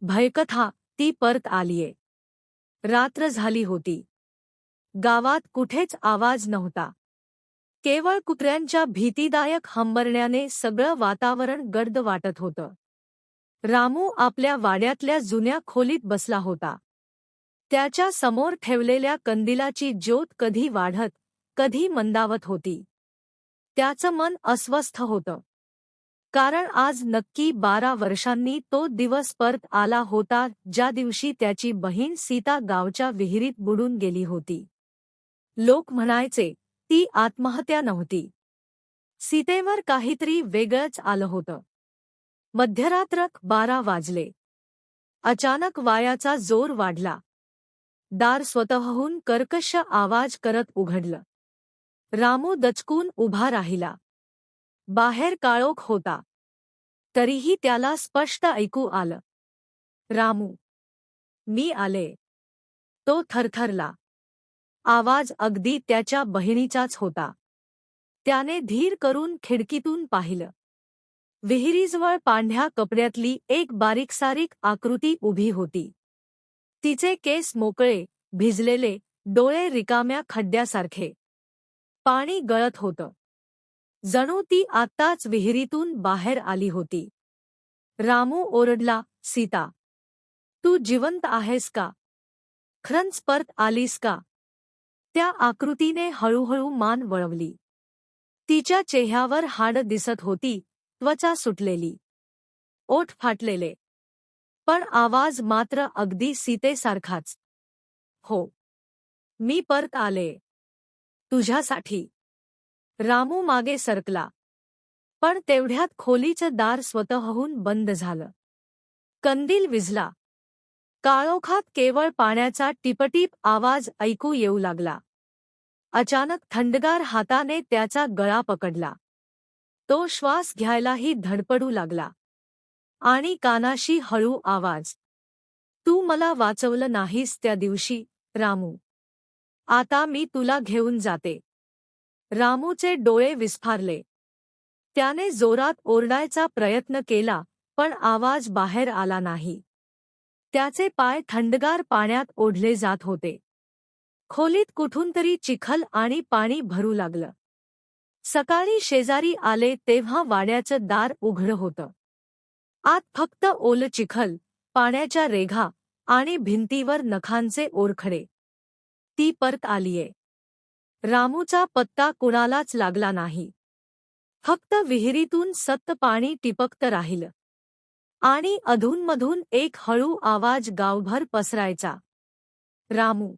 भयकथा ती परत आलीये. रात्र झाली होती. गावात कुठेच आवाज नव्हता. केवळ कुत्र्यांच्या भीतीदायक हंबरण्याने सगळं वातावरण गर्द वाटत होतं. रामू आपल्या वाड्यातल्या जुन्या खोलीत बसला होता. त्याच्यासमोर ठेवलेल्या कंदिलाची ज्योत कधी वाढत कधी मंदावत होती. त्याचं मन अस्वस्थ होतं. कारण आज नक्की बारा वर्षांनी तो दिवस परत आला होता ज्या दिवशी त्याची बहीण सीता गावच्या विहिरीत बुडून गेली होती. लोक म्हणायचे ती आत्महत्या नव्हती. सीतेवर काहीतरी वेगळंच आलं होतं. मध्यरात्रक बारा वाजले. अचानक वायाचा जोर वाढला. दार स्वतःहून कर्कश आवाज करत उघडलं. रामू दचकून उभा राहिला. बाहेर काळोख होता. तरीही त्याला स्पष्ट ऐकू आलं. रामू मी आले. तो थरथरला. आवाज अगदी त्याच्या बहिणीचाच होता. त्याने धीर करून खिडकीतून पाहिलं. विहिरीजवळ पांढ्या कपड्यातली एक बारीकसारीक आकृती उभी होती. तिचे केस मोकळे भिजलेले डोळे रिकाम्या खड्ड्यासारखे. पाणी गळत होतं. जणू ती आत्ताच विहिरीतून बाहेर आली होती. रामू ओरडला सीता तू जिवंत आहेस का? खरंच परत आलीस का? त्या आकृतीने हळूहळू मान वळवली. तिच्या चेह्यावर हाड दिसत होती त्वचा सुटलेली. ओठ फाटलेले. पण आवाज मात्र अगदी सीतेसारखाच. हो मी परत आले. तुझ्यासाठी. रामू मागे सरकला. पण तेवढ्यात खोलीचं दार स्वतःहून बंद झालं. कंदील विझला. काळोखात केवळ पाण्याचा टिपटीप आवाज ऐकू येऊ लागला. अचानक थंडगार हाताने त्याचा गळा पकडला. तो श्वास घ्यायलाही धडपडू लागला. आणि कानाशी हळू आवाज. तू मला वाचवलं नाहीस त्या दिवशी रामू. आता मी तुला घेऊन जाते. रामूचे डोळे विस्फारले. त्याने जोरात ओरडायचा प्रयत्न केला पण आवाज बाहेर आला नाही. त्याचे पाय थंडगार पाण्यात ओढले जात होते. खोलीत कुठून तरी चिखल आणि पाणी भरू लागलं. सकाळी शेजारी आले तेव्हा वाड्याचं दार उघडं होतं. आत फक्त ओल चिखल पाण्याच्या रेघा आणि भिंतीवर नखांचे ओरखडे. ती परत आलीये. रामूचा पत्ता कुणालाच लागला नाही. फक्त विहिरीतून सत्त पाणी टिपकत राहिलं. आणि अधूनमधून एक हळू आवाज गावभर पसरायचा. रामू